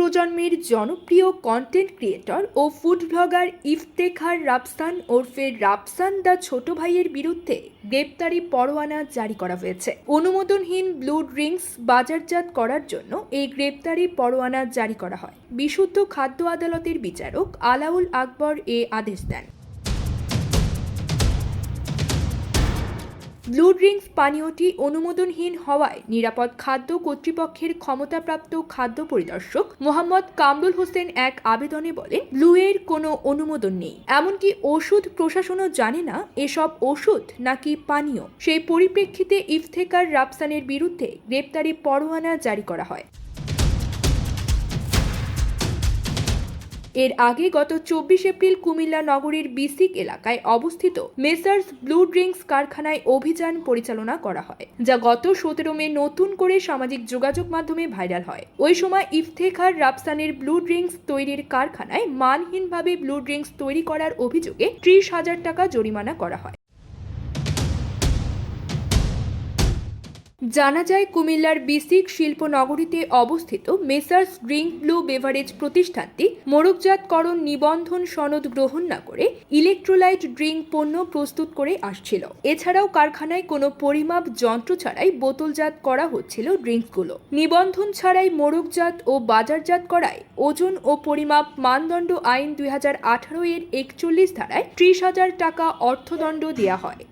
প্রজন্মের জনপ্রিয় content creator ও ফুড ব্লগার ইফতেখার রাফসান ওরফে রাফসান দা ছোট ভাইয়ের বিরুদ্ধে গ্রেপ্তারি পরোয়ানা জারি করা হয়েছে। অনুমোদনহীন ব্লু ড্রিঙ্কস বাজারজাত করার জন্য এই গ্রেপ্তারি পরোয়ানা জারি করা হয়। বিশুদ্ধ খাদ্য আদালতের বিচারক আলাউল আকবর এ আদেশ দেন। ব্লু ড্রিঙ্কস পানীয়টি অনুমোদনহীন হওয়ায় নিরাপদ খাদ্য কর্তৃপক্ষের ক্ষমতাপ্রাপ্ত খাদ্য পরিদর্শক মোহাম্মদ কামরুল হোসেন এক আবেদনে বলেন ব্লু এর কোনো অনুমোদন নেই। এমনকি ওষুধ প্রশাসনও জানে না এসব ওষুধ নাকি পানীয়। সেই পরিপ্রেক্ষিতে ইফতেকার রাফসানের বিরুদ্ধে গ্রেপ্তারি পরোয়ানা জারি করা হয়। এর আগে গত চব্বিশ এপ্রিল কুমিল্লা নগরীর বিসিক এলাকায় অবস্থিত মেসার্স ব্লু ড্রিঙ্কস কারখানায় অভিযান পরিচালনা করা হয়, যা গত সতেরো মে নতুন করে সামাজিক যোগাযোগ মাধ্যমে ভাইরাল হয়। ওই সময় ইফতেখার রাফসানের ব্লু ড্রিঙ্কস তৈরির কারখানায় মানহীনভাবে ব্লু ড্রিঙ্কস তৈরি করার অভিযোগে ত্রিশ হাজার টাকা জরিমানা করা হয়। জানা যায়, কুমিল্লার বিসিক শিল্পনগরীতে অবস্থিত মেসার্স ড্রিঙ্ক ব্লু বেভারেজ প্রতিষ্ঠানটি মোড়কজাতকরণ নিবন্ধন সনদ গ্রহণ না করে ইলেকট্রোলাইট ড্রিঙ্ক পণ্য প্রস্তুত করে আসছিল। এছাড়াও কারখানায় কোনো পরিমাপ যন্ত্র ছাড়াই বোতলজাত করা হচ্ছিল ড্রিঙ্কগুলো। নিবন্ধন ছাড়াই মোড়কজাত ও বাজারজাত করায় ওজন ও পরিমাপ মানদণ্ড আইন দুই হাজার আঠারো এর একচল্লিশ ধারায় ত্রিশ হাজার টাকা অর্থদণ্ড দেওয়া হয়।